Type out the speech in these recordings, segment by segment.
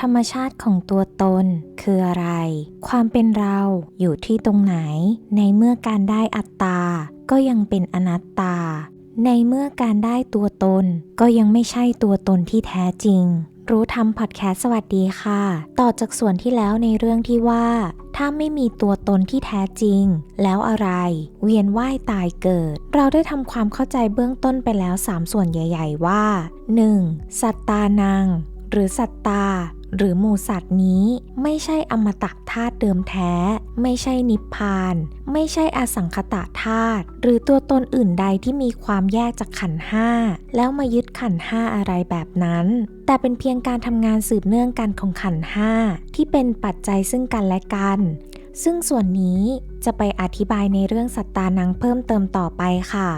ธรรมชาติของตัวตนคืออะไร ความเป็นเราอยู่ที่ตรงไหน ในเมื่อการได้อัตตา ก็ยังเป็นอนัตตา ในเมื่อการได้ตัวตน ก็ยังไม่ใช่ตัวตนที่แท้จริง รู้ทำพอดแคสต์สวัสดีค่ะ ต่อจากส่วนที่แล้วในเรื่องที่ว่า ถ้าไม่มีตัวตนที่แท้จริง แล้วอะไร เวียนว่ายตายเกิด เราได้ทำความเข้าใจเบื้องต้นไปแล้ว 3 ส่วนใหญ่ ๆ ว่า 1. สัตตานัง หรือสัตตา หรือหมู่สัตว์นี้ไม่ใช่อมตะธาตุเดิมแท้ ไม่ใช่นิพพาน ไม่ใช่อสังคตะธาตุหรือตัวตนอื่นใดที่มีความแยกจากขันห้าแล้วมายึดขันห้าอะไรแบบนั้น แต่เป็นเพียงการทำงานสืบเนื่องกันของขันห้าที่เป็นปัจจัยซึ่งกันและกัน ซึ่งส่วนนี้จะไปอธิบายในเรื่องสัตตานังเพิ่มเติมต่อไปค่ะ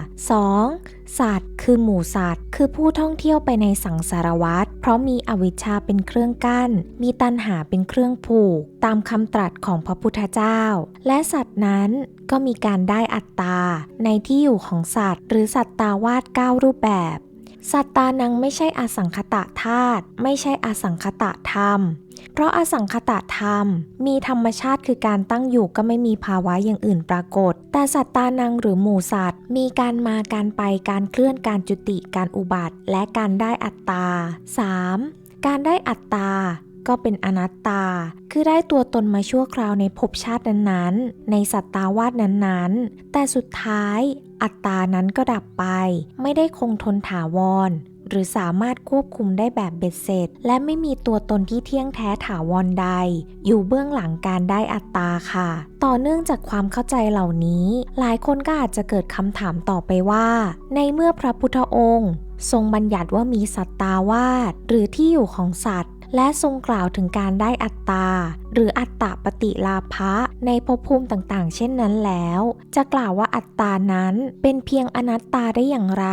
2. สัตว์คือหมู่สัตว์ คือผู้ท่องเที่ยวไปในสังสารวัฏเพราะมีอวิชชาเป็นเครื่องกั้น มีตัณหาเป็นเครื่องผูก ตามคำตรัสของพระพุทธเจ้า และสัตว์นั้นก็มีการได้อัตตา ในที่อยู่ของสัตว์ หรือสัตตาวาด9รูปแบบ สัตตานังไม่ใช่อสังคตะธาตุไม่ใช่อสังคตะธรรม เพราะอสังคตะธรรม มีธรรมชาติคือการตั้งอยู่ก็ไม่มีภาวะอย่างอื่นปรากฏ แต่สัตตานังหรือหมู่สัตว์ มีการมาการไปการเคลื่อนการจุติการอุบัติ และการได้อัตตา 3. การได้อัตตา ก็เป็นอนัตตา คือได้ตัวตนมาชั่วคราวในภพชาตินั้นๆ ในสัตตาวาสนั้นๆ แต่สุดท้ายอัตตานั้นก็ดับไป ไม่ได้คงทนถาวร หรือสามารถควบคุมได้แบบเบ็ดเสร็จ และไม่มีตัวตนที่เที่ยงแท้ถาวรใด อยู่เบื้องหลังการได้อัตตาค่ะ ต่อเนื่องจากความเข้าใจเหล่านี้ หลายคนก็อาจจะเกิดคำถามต่อไปว่า ในเมื่อพระพุทธองค์ ทรงบัญญัติว่ามีสัตตาวาสหรือที่อยู่ของสัตว์ และทรงกล่าวถึงการได้อัตตา หรืออัตตาปฏิลาภะในภพภูมิต่างๆ เช่นนั้นแล้ว จะกล่าวว่าอัตตานั้นเป็นเพียงอนัตตาได้อย่างไร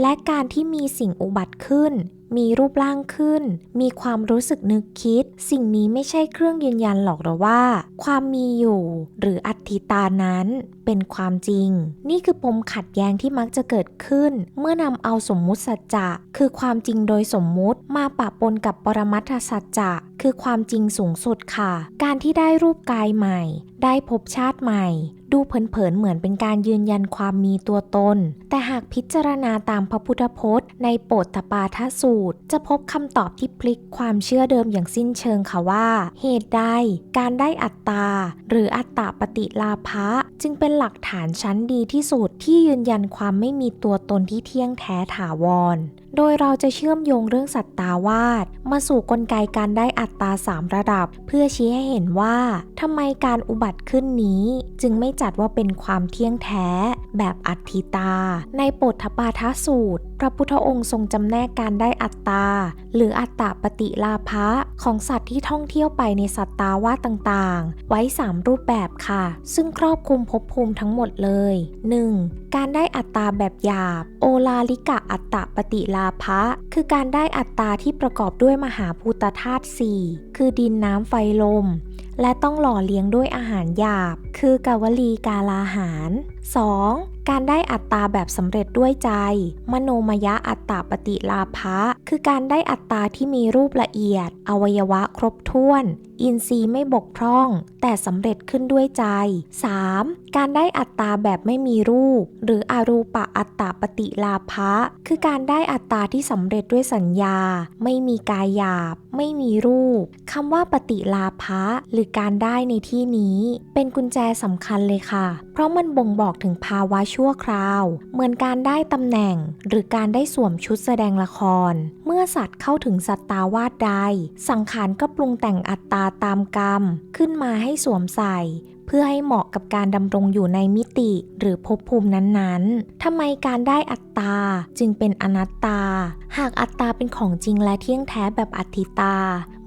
และการที่มีสิ่งอุบัติขึ้น มีรูปร่างขึ้น มีความรู้สึกนึกคิด สิ่งนี้ไม่ใช่เครื่องยืนยันหรอกหรือว่า ความมีอยู่ หรืออัตติตานั้นเป็นความจริง นี่คือปมขัดแย้งที่มักจะเกิดขึ้น เมื่อนำเอาสมมุติสัจจะ คือความจริงโดยสมมุติมาปะปนกับปรมัตถสัจจะ คือความจริงสูงสุดค่ะ การที่ได้รูปกายใหม่ ได้ภพชาติใหม่ ดูเผินๆเหมือนเป็นการยืนยันความมีตัวตน แต่หากพิจารณาตามพระพุทธพจน์ ในโปตตปาทสูตร จะพบคำตอบที่พลิกความเชื่อเดิมอย่างสิ้นเชิงค่ะว่า เหตุใดการได้อัตตา หรืออัตตาปฏิลาภะจึงเป็นหลักฐานชั้นดีที่สุดที่ยืนยันความไม่มีตัวตนที่เที่ยงแท้ถาวร โดยเราจะเชื่อมโยงเรื่องสัตตาวาสมาสู่กลไกการได้อัตตาสามระดับ เพื่อชี้ให้เห็นว่าทำไมการอุบัติขึ้นนี้ จึงไม่จัดว่าเป็นความเที่ยงแท้ แบบอัตถิตา ในปทปาทสูตร ระพุทธองค์ทรงจำแนกการได้อัตตา หรืออัตตาปฏิลาภะของสัตว์ที่ท่องเที่ยวไปในสัตตาวาต่างๆ ไว้ 3 รูปแบบค่ะ ซึ่งครอบคลุมภพภูมิทั้งหมดเลย 1. การได้อัตตาแบบหยาบ โอลาลิกะอัตตาปฏิลาภะคือการได้อัตตาที่ประกอบด้วยมหาภูตธาตุ4คือดินน้ำไฟลม และต้องหล่อเลี้ยงด้วยอาหารหยาบ คือกาวลีกาลาหาร 2. การได้อัตตาแบบสำเร็จด้วยใจ มโนมยะอัตตาปฏิลาภะคือการได้อัตตาที่มีรูปละเอียด อวัยวะครบถ้วน อินทรีย์ไม่บกพร่อง แต่สำเร็จขึ้นด้วยใจ 3. การได้อัตตาแบบไม่มีรูป หรืออารูปะอัตตาปฏิลาภะคือการได้อัตตาที่สำเร็จด้วยสัญญา ไม่มีกายหยาบ ไม่มีรูปคำว่าปฏิลาภะหรือการได้ในที่นี้ เป็นกุญแจสำคัญเลยค่ะ เพราะมันบ่งบอกถึงภาวะชั่วคราว เหมือนการได้ตำแหน่ง หรือการได้สวมชุดแสดงละคร เมื่อสัตว์เข้าถึงสัตตาวาสใด สังขารก็ปรุงแต่งอัตตาตามกรรม ขึ้นมาให้สวมใส่ เพื่อให้เหมาะกับการดำรงอยู่ในมิติหรือภพภูมินั้นๆ ทำไมการได้อัตตาจึงเป็นอนัตตา หากอัตตาเป็นของจริงและเที่ยงแท้แบบอัตติตา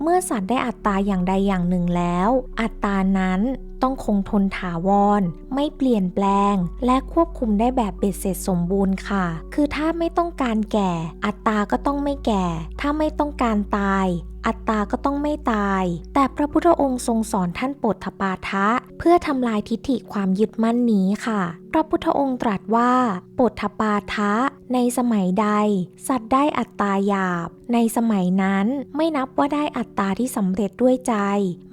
เมื่อสัตว์ได้อัตตาอย่างใดอย่างหนึ่งแล้ว อัตตานั้นต้องคงทนถาวร ไม่เปลี่ยนแปลง และควบคุมได้แบบเบ็ดเสร็จสมบูรณ์ค่ะ คือถ้าไม่ต้องการแก่ อัตตาก็ต้องไม่แก่ ถ้าไม่ต้องการตาย อัตตาก็ต้องไม่ตาย แต่พระพุทธองค์ทรงสอนท่านปฏฐปาทะ เพื่อทำลายทิฏฐิความยึดมั่นนี้ค่ะ พระพุทธองค์ตรัสว่าปฏฐปาทะ ในสมัยใด สัตว์ได้อัตตาหยาบ ในสมัยนั้นไม่นับว่าได้อัตตาที่สำเร็จด้วยใจ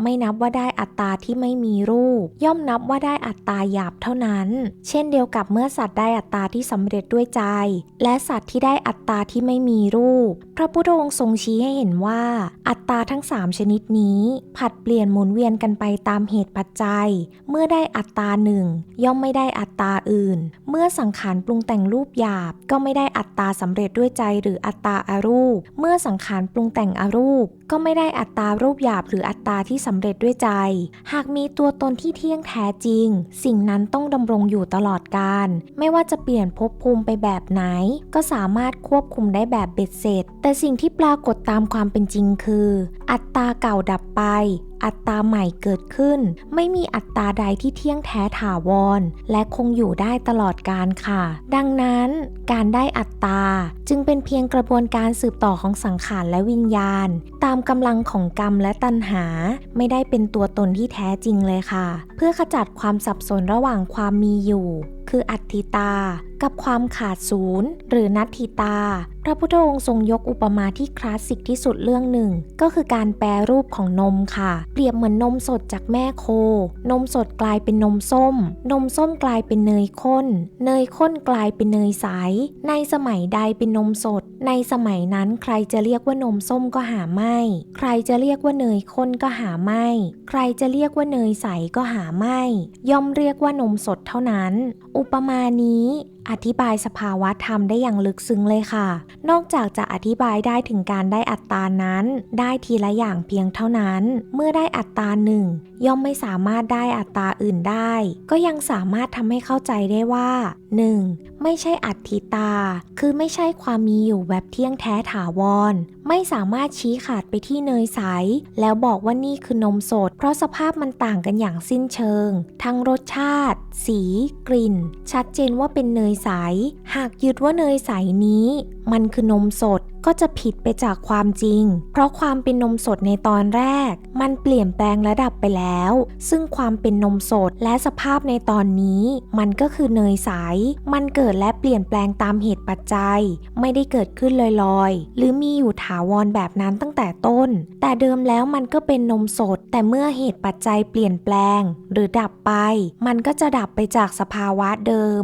ไม่นับว่าได้อัตตาที่ไม่มีรูป ย่อมนับว่าได้อัตตาหยาบเท่านั้น เช่นเดียวกับเมื่อสัตว์ได้อัตตาที่สำเร็จด้วยใจ และสัตว์ที่ได้อัตตาที่ไม่มีรูป พระพุทธองค์ทรงชี้ให้เห็นว่าอัตตาทั้งสามชนิดนี้ ผัดเปลี่ยนหมุนเวียนกันไปตามเหตุปัจจัย เมื่อได้อัตตาหนึ่งย่อมไม่ได้อัตตาอื่น เมื่อสังขารปรุงแต่งรูปหยาบ ก็ไม่ได้อัตตาสำเร็จด้วยใจหรืออัตตาอารูป เมื่อสังขารปรุงแต่งอารูป ก็ไม่ได้อัตตารูปหยาบหรืออัตตาที่สำเร็จด้วยใจ หากมีตัวตนที่เที่ยงแท้จริง สิ่งนั้นต้องดำรงอยู่ตลอดกาลไม่ว่าจะเปลี่ยนภพภูมิไปแบบไหน ก็สามารถควบคุมได้แบบเบ็ดเสร็จ แต่สิ่งที่ปรากฏตามความเป็นจริงคืออัตตาเก่าดับไป อัตตาใหม่เกิดขึ้น ไม่มีอัตตาใดที่เที่ยงแท้ถาวร และคงอยู่ได้ตลอดกาลค่ะ ดังนั้นการได้อัตตาจึงเป็นเพียงกระบวนการสืบต่อของสังขารและวิญญาณ ตามกำลังของกรรมและตัณหา ไม่ได้เป็นตัวตนที่แท้จริงเลยค่ะ เพื่อขจัดความสับสนระหว่างความมีอยู่ คืออัตติตา กับความขาดศูนย์ หรือนัตถิตา พระพุทธองค์ทรงยกอุปมาที่คลาสสิกที่สุดเรื่องหนึ่ง ก็คือการแปรรูปของนมค่ะ เปรียบเหมือนนมสดจากแม่โค นมสดกลายเป็นนมส้ม นมส้มกลายเป็นเนยข้น เนยข้นกลายเป็นเนยใส ในสมัยใดเป็นนมสด ในสมัยนั้นใครจะเรียกว่านมส้มก็หาไม่ ใครจะเรียกว่าเนยข้นก็หาไม่ ใครจะเรียกว่าเนยใสก็หาไม่ ย่อมเรียกว่านมสดเท่านั้น อุปมานี้อธิบายสภาวะธรรมได้อย่างลึกซึ้งเลยค่ะ นอกจากจะอธิบายได้ถึงการได้อัตตานั้น ได้ทีละอย่างเพียงเท่านั้น เมื่อได้อัตตาหนึ่งย่อมไม่สามารถได้อัตตาอื่นได้ ก็ยังสามารถทำให้เข้าใจได้ว่า 1. ไม่ใช่อัตถิตา คือไม่ใช่ความมีอยู่แบบเที่ยงแท้ถาวร ไม่สามารถชี้ขาดไปที่เนยใส แล้วบอกว่านี่คือนมสด เพราะสภาพมันต่างกันอย่างสิ้นเชิง ทั้งรสชาติ สี กลิ่น ชัดเจนว่าเป็นเนยใส หากยึดว่าเนยใสนี้ มันคือนมสดก็จะผิดไปจากความจริง เพราะความเป็นนมสดในตอนแรก มันเปลี่ยนแปลงระดับไปแล้ว ซึ่งความเป็นนมสดและสภาพในตอนนี้ มันก็คือเนยใส มันเกิดและเปลี่ยนแปลงตามเหตุปัจจัย ไม่ได้เกิดขึ้นลอยๆ หรือมีอยู่ถาวรแบบนั้นตั้งแต่ต้น แต่เดิมแล้วมันก็เป็นนมสด แต่เมื่อเหตุปัจจัยเปลี่ยนแปลง หรือดับไป มันก็จะดับไปจากสภาวะเดิม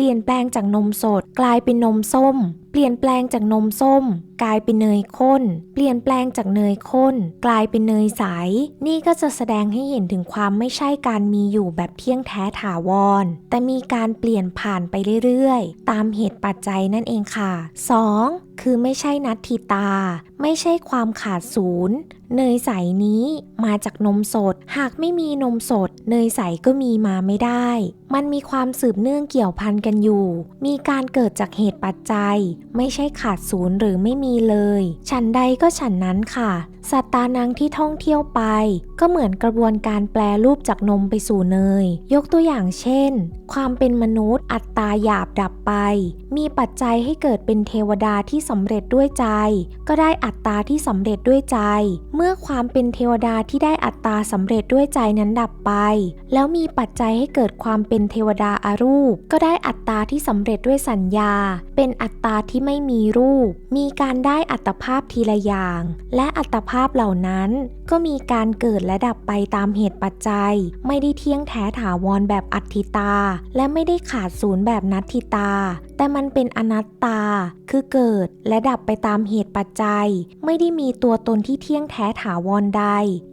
เปลี่ยนแปลงจากนมสดกลายเป็นนมส้มเปลี่ยนแปลงจากนมส้ม กลายเป็นเนยข้น เปลี่ยนแปลงจากเนยข้น กลายเป็นเนยใส นี่ก็จะแสดงให้เห็นถึงความไม่ใช่การมีอยู่แบบเที่ยงแท้ถาวร แต่มีการเปลี่ยนผ่านไปเรื่อยๆ ตามเหตุปัจจัยนั่นเองค่ะ 2. คือไม่ใช่นัตถิตา ไม่ใช่ความขาดศูนย์เนยใสนี้มาจากนมสด หากไม่มีนมสด เนยใสก็มีมาไม่ได้ มันมีความสืบเนื่องเกี่ยวพันกันอยู่ มีการเกิดจากเหตุปัจจัยไม่ใช่ขาดศูนย์หรือไม่มีเลย ฉันใดก็ฉันนั้นค่ะสัตตานังที่ท่องเที่ยวไป ก็เหมือนกระบวนการแปลรูปจากนมไปสู่เนย ยกตัวอย่างเช่น ความเป็นมนุษย์ อัตตาหยาบดับไป มีปัจจัยให้เกิดเป็นเทวดาที่สำเร็จด้วยใจ ก็ได้อัตตาที่สำเร็จด้วยใจ เมื่อความเป็นเทวดาที่ได้อัตตาสำเร็จด้วยใจนั้นดับไป แล้วมีปัจจัยให้เกิดความเป็นเทวดาอารูป ก็ได้อัตตาที่สำเร็จด้วยสัญญา เป็นอัตตาที่ไม่มีรูป มีการได้อัตภาพทีละอย่าง และอัตภภาพเหล่านั้น ก็มีการเกิดและดับไปตามเหตุปัจจัย ไม่ได้เที่ยงแท้ถาวรแบบอัตถิตา และไม่ได้ขาดศูนย์แบบนัตถิตา แต่มันเป็นอนัตตา คือเกิดและดับไปตามเหตุปัจจัย ไม่ได้มีตัวตนที่เที่ยงแท้ถาวรใด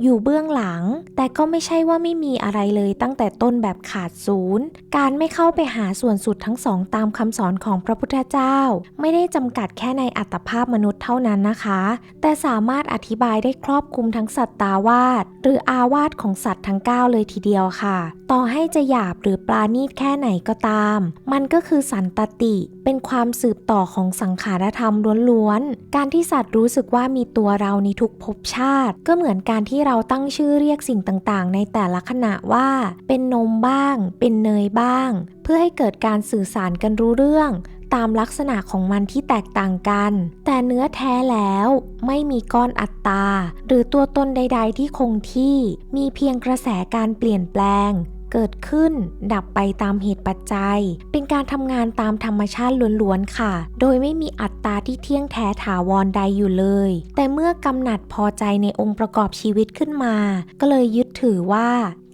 อยู่เบื้องหลัง แต่ก็ไม่ใช่ว่าไม่มีอะไรเลยตั้งแต่ต้นแบบขาดศูนย์ การไม่เข้าไปหาส่วนสุดทั้งสองตามคำสอนของพระพุทธเจ้า ไม่ได้จำกัดแค่ในอัตภาพมนุษย์เท่านั้นนะคะ แต่สามารถอธิบายได้ครอบคลุมทั้งสัตตาวาสหรืออาวาสของสัตว์ทั้ง 9 เลยทีเดียวค่ะ ต่อให้จะหยาบหรือปราณีตแค่ไหนก็ตาม มันก็คือสันตติ เป็นความสืบต่อของสังขารธรรมล้วนๆ การที่สัตว์รู้สึกว่ามีตัวเราในทุกภพชาติ ก็เหมือนการที่เราตั้งชื่อเรียกสิ่งต่างๆ ในแต่ละขณะว่า เป็นนมบ้าง เป็นเนยบ้าง เพื่อให้เกิดการสื่อสารกันรู้เรื่อง ตามลักษณะของมันที่แตกต่างกัน แต่เนื้อแท้แล้วไม่มีก้อนอัตตา หรือตัวตนใด ๆ ที่คงที่ มีเพียงกระแสการเปลี่ยนแปลง เกิดขึ้น ดับไปตามเหตุปัจจัย เป็นการทำงานตามธรรมชาติล้วนๆค่ะ โดยไม่มีอัตตาที่เที่ยงแท้ถาวรใดอยู่เลย แต่เมื่อกำหนัดพอใจในองค์ประกอบชีวิตขึ้นมา ก็เลยยึดถือว่า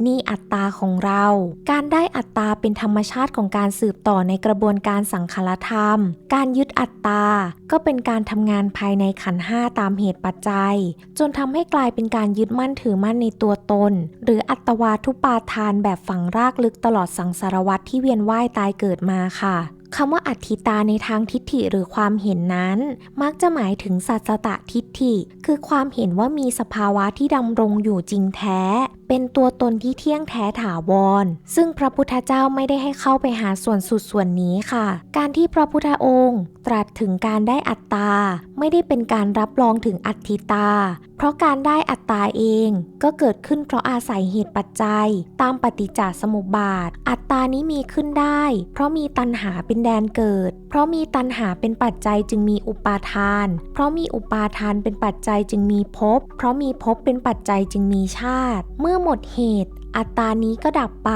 นี่อัตตาของเรา การได้อัตตาเป็นธรรมชาติของการสืบต่อในกระบวนการสังขารธรรม การยึดอัตตา ก็เป็นการทำงานภายในขันห้าตามเหตุปัจจัย จนทำให้กลายเป็นการยึดมั่นถือมั่นในตัวตน หรืออัตวาทุปาทานแบบฝังรากลึกตลอดสังสารวัตรที่เวียนว่ายตายเกิดมาค่ะ คำว่าอัตถิตาในทางทิฏฐิหรือความเห็นนั้น มักจะหมายถึงสัจตะทิฏฐิ คือความเห็นว่ามีสภาวะที่ดำรงอยู่จริงแท้ เป็นตัวตนที่เที่ยงแท้ถาวร ซึ่งพระพุทธเจ้าไม่ได้ให้เข้าไปหาส่วนสุดส่วนนี้ค่ะ การที่พระพุทธองค์ ตรัสถึงการได้อัตตา ไม่ได้เป็นการรับรองถึงอัตถิตา เพราะการได้อัตตาเองก็เกิดขึ้นเพราะอาศัยเหตุปัจจัย ตามปฏิจจสมุปบาท อัตตานี้มีขึ้นได้ เพราะมีตัณหาเป็นแดนเกิด เพราะมีตัณหาเป็นปัจจัยจึงมีอุปาทาน เพราะมีอุปาทานเป็นปัจจัยจึงมีภพ เพราะมีภพเป็นปัจจัยจึงมีชาติ เมื่อหมดเหตุอัตตานี้ก็ดับไป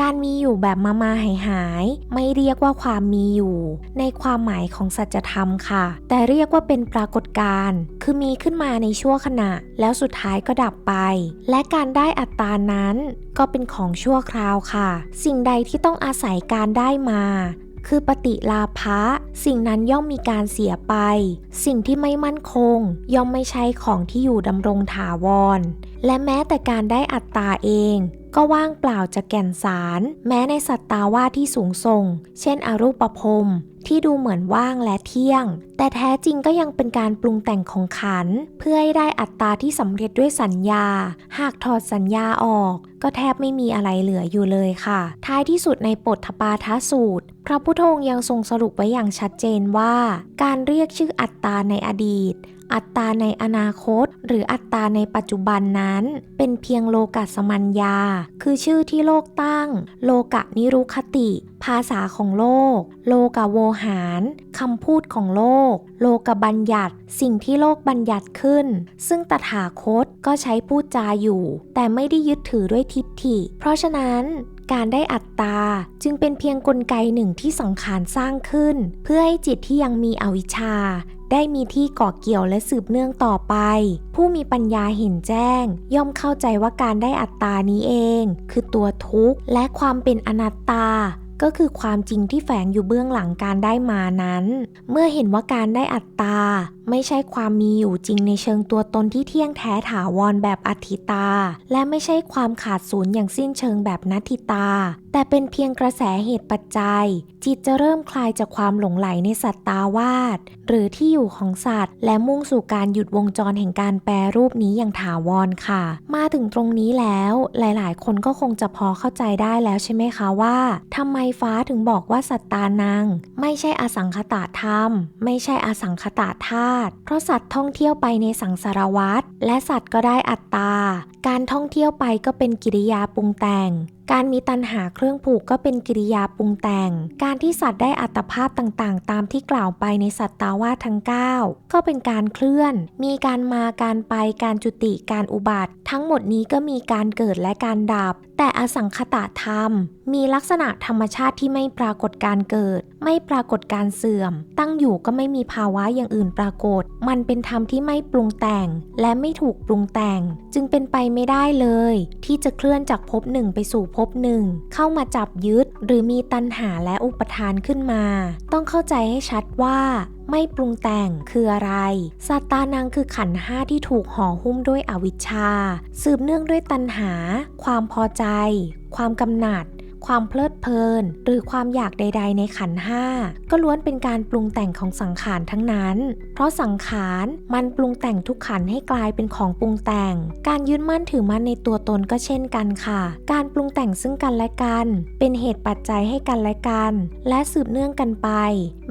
การมีอยู่แบบมามาหายหาย ไม่เรียกว่าความมีอยู่ ในความหมายของสัจธรรมค่ะ แต่เรียกว่าเป็นปรากฏการณ์ คือมีขึ้นมาในชั่วขณะ แล้วสุดท้ายก็ดับไป และการได้อัตตานั้นก็เป็นของชั่วคราวค่ะ สิ่งใดที่ต้องอาศัยการได้มา คือปฏิลาภะสิ่งนั้นย่อมมีการเสียไป สิ่งที่ไม่มั่นคง ย่อมไม่ใช่ของที่อยู่ดำรงถาวร และแม้แต่การได้อัตตาเอง ก็ว่างเปล่าจากแก่นสาร แม้ในสัตตาวาที่สูงส่ง เช่นอรูปภพที่ดูเหมือนว่างและเที่ยง แต่แท้จริงก็ยังเป็นการปรุงแต่งของขัน เพื่อให้ได้อัตตาที่สำเร็จด้วยสัญญา หากถอดสัญญาออก ก็แทบไม่มีอะไรเหลืออยู่เลยค่ะ ท้ายที่สุดในปฐปาทสูตร พระพุทธองค์ยังทรงสรุปไว้อย่างชัดเจนว่า การเรียกชื่ออัตตาในอดีต อัตตาในอนาคต หรืออัตตาในปัจจุบันนั้น เป็นเพียงโลกัสมัญญา คือชื่อที่โลกตั้ง โลกะนิรุคติ ภาษาของโลก โลกะโวหารคำพูดของโลก โลกบัญญัติ สิ่งที่โลกบัญญัติขึ้น ซึ่งตถาคตก็ใช้พูดจาอยู่ แต่ไม่ได้ยึดถือด้วยทิฏฐิ เพราะฉะนั้นการได้อัตตาจึงเป็นเพียงกลไกหนึ่งที่สังขารสร้างขึ้น เพื่อให้จิตที่ยังมีอวิชชา ได้มีที่เกาะเกี่ยวและสืบเนื่องต่อไป ผู้มีปัญญาเห็นแจ้ง ย่อมเข้าใจว่าการได้อัตตานี้เอง คือตัวทุกข์และความเป็นอนัตตาก็คือความจริงที่แฝงอยู่เบื้องหลังการได้มานั้น เมื่อเห็นว่าการได้อัตตาไม่ใช่ความมีอยู่จริงในเชิงตัวตนที่เที่ยงแท้ถาวรแบบอัติตา และไม่ใช่ความขาดศูนย์อย่างสิ้นเชิงแบบนัตถิตา แต่เป็นเพียงกระแสเหตุปัจจัย จิตจะเริ่มคลายจากความหลงไหลในสัตตาวาสหรือที่อยู่ของสัตว์ และมุ่งสู่การหยุดวงจรแห่งการแปรรูปนี้อย่างถาวรค่ะ มาถึงตรงนี้แล้วหลายๆ คนก็คงจะพอเข้าใจได้แล้วใช่ไหมคะว่าทำไมฟ้าถึงบอกว่าสัตตานัง ไม่ใช่อสังขตาธรรม ไม่ใช่อสังขตาธาตุเพราะสัตว์ท่องเที่ยวไปในสังสารวัฏและสัตว์ก็ได้อัตตา การท่องเที่ยวไปก็เป็นกิริยาปรุงแต่ง การมีตัณหาเครื่องผูกก็เป็นกิริยาปรุงแต่ง การที่สัตว์ได้อัตภาพต่างๆ ตามที่กล่าวไปในสัตตาวาทั้ง 9 ก็เป็นการเคลื่อน มีการมาการไปการจุติการอุบัติ ทั้งหมดนี้ก็มีการเกิดและการดับ แต่อสังขตธรรม มีลักษณะธรรมชาติที่ไม่ปรากฏการเกิด ไม่ปรากฏการเสื่อม ตั้งอยู่ก็ไม่มีภาวะอย่างอื่นปรากฏ มันเป็นธรรมที่ไม่ปรุงแต่ง และไม่ถูกปรุงแต่ง จึงเป็นไปไม่ได้เลย ที่จะเคลื่อนจากภพหนึ่งไปสู่ภพหนึ่ง เข้ามาจับยึด หรือมีตัณหาและอุปทานขึ้นมา ต้องเข้าใจให้ชัดว่าไม่ปรุงแต่งคืออะไรสัตตานังคือขันห้าที่ถูกห่อหุ้มด้วยอวิชชา สืบเนื่องด้วยตัณหา ความพอใจ ความกำหนัด ความเพลิดเพลิน หรือความอยากใด ๆ ในขันห้าก็ล้วนเป็นการปรุงแต่งของสังขารทั้งนั้น เพราะสังขารมันปรุงแต่งทุกขันให้กลายเป็นของปรุงแต่ง การยึดมั่นถือมั่นในตัวตนก็เช่นกันค่ะ การปรุงแต่งซึ่งกันและกัน เป็นเหตุปัจจัยให้กันและกัน และสืบเนื่องกันไป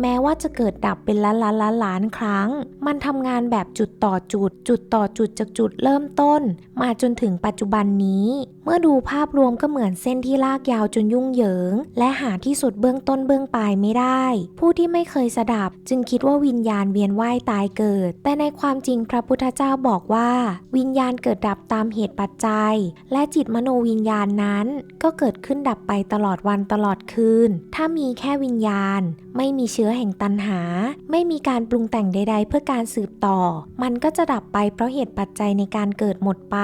แม้ว่าจะเกิดดับเป็นล้านล้านล้านล้านครั้ง มันทำงานแบบจุดต่อจุด จุดต่อจุดจากจุดเริ่มต้น มาจนถึงปัจจุบันนี้เมื่อดูภาพรวมก็เหมือนเส้นที่ลากยาวจนยุ่งเหยิง และหาที่สุดเบื้องต้นเบื้องปลายไม่ได้ ผู้ที่ไม่เคยสดับจึงคิดว่าวิญญาณเวียนว่ายตายเกิด แต่ในความจริงพระพุทธเจ้าบอกว่า วิญญาณเกิดดับตามเหตุปัจจัย และจิตมโนวิญญาณนั้น ก็เกิดขึ้นดับไปตลอดวันตลอดคืน ถ้ามีแค่วิญญาณ ไม่มีเชื้อแห่งตัณหา ไม่มีการปรุงแต่งใด ๆ เพื่อการสืบต่อ มันก็จะดับไปเพราะเหตุปัจจัยในการเกิดหมดไป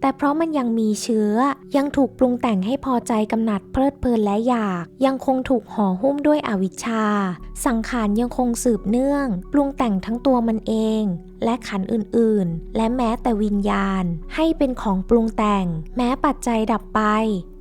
แต่เพราะมันยังมีเชื้อยังถูกปรุงแต่งให้พอใจกำหนัดเพลิดเพลินและอยาก ยังคงถูกห่อหุ้มด้วยอวิชชา สังขารยังคงสืบเนื่อง ปรุงแต่งทั้งตัวมันเอง และขันอื่นๆ และแม้แต่วิญญาณ ให้เป็นของปรุงแต่ง แม้ปัจจัยดับไป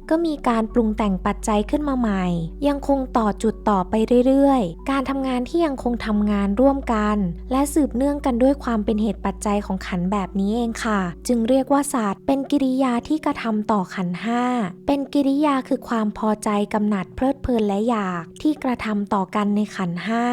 ก็มีการปรุงแต่งปัจจัยขึ้นมาใหม่ ยังคงต่อจุดต่อไปเรื่อยๆ การทำงานที่ยังคงทำงานร่วมกัน และสืบเนื่องกันด้วยความเป็นเหตุปัจจัยของขันแบบนี้เองค่ะ จึงเรียกว่าศาสตร์ เป็นกิริยาที่กระทำต่อขันห้าเป็นกิริยาคือความพอใจกำหนัดเพลิดเพลินและอยากที่กระทำต่อกันในขันห้า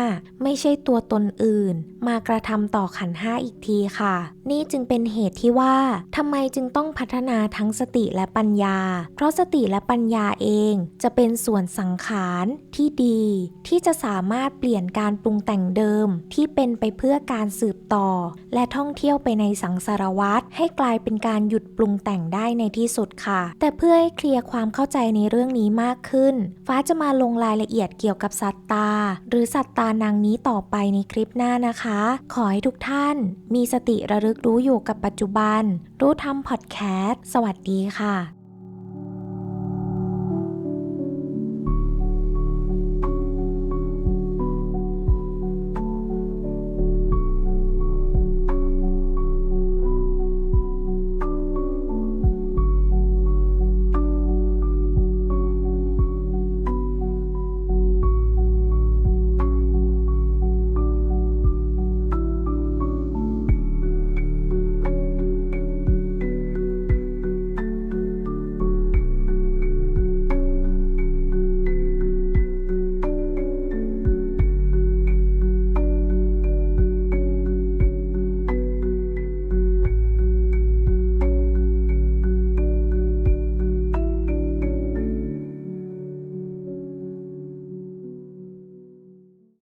ไม่ใช่ตัวตนอื่น มากระทำต่อขันห้าอีกทีค่ะ นี่จึงเป็นเหตุที่ว่าทำไมจึงต้องพัฒนาทั้งสติและปัญญา เพราะสติติและปัญญาเองจะเป็นส่วนสังขารที่ดี ที่จะสามารถเปลี่ยนการปรุงแต่งเดิมที่เป็นไปเพื่อการสืบต่อ และท่องเที่ยวไปในสังสารวัตรให้กลายเป็นการหยุดปรุงแต่งได้ในที่สุดค่ะ แต่เพื่อให้เคลียร์ความเข้าใจในเรื่องนี้มากขึ้น ฟ้าจะมาลงรายละเอียดเกี่ยวกับสัตตา หรือสัตตานางนี้ต่อไปในคลิปหน้านะคะ ขอให้ทุกท่าน มีสติระลึกรู้อยู่กับปัจจุบัน รู้ทำพอดแคสต์สวัสดีค่ะ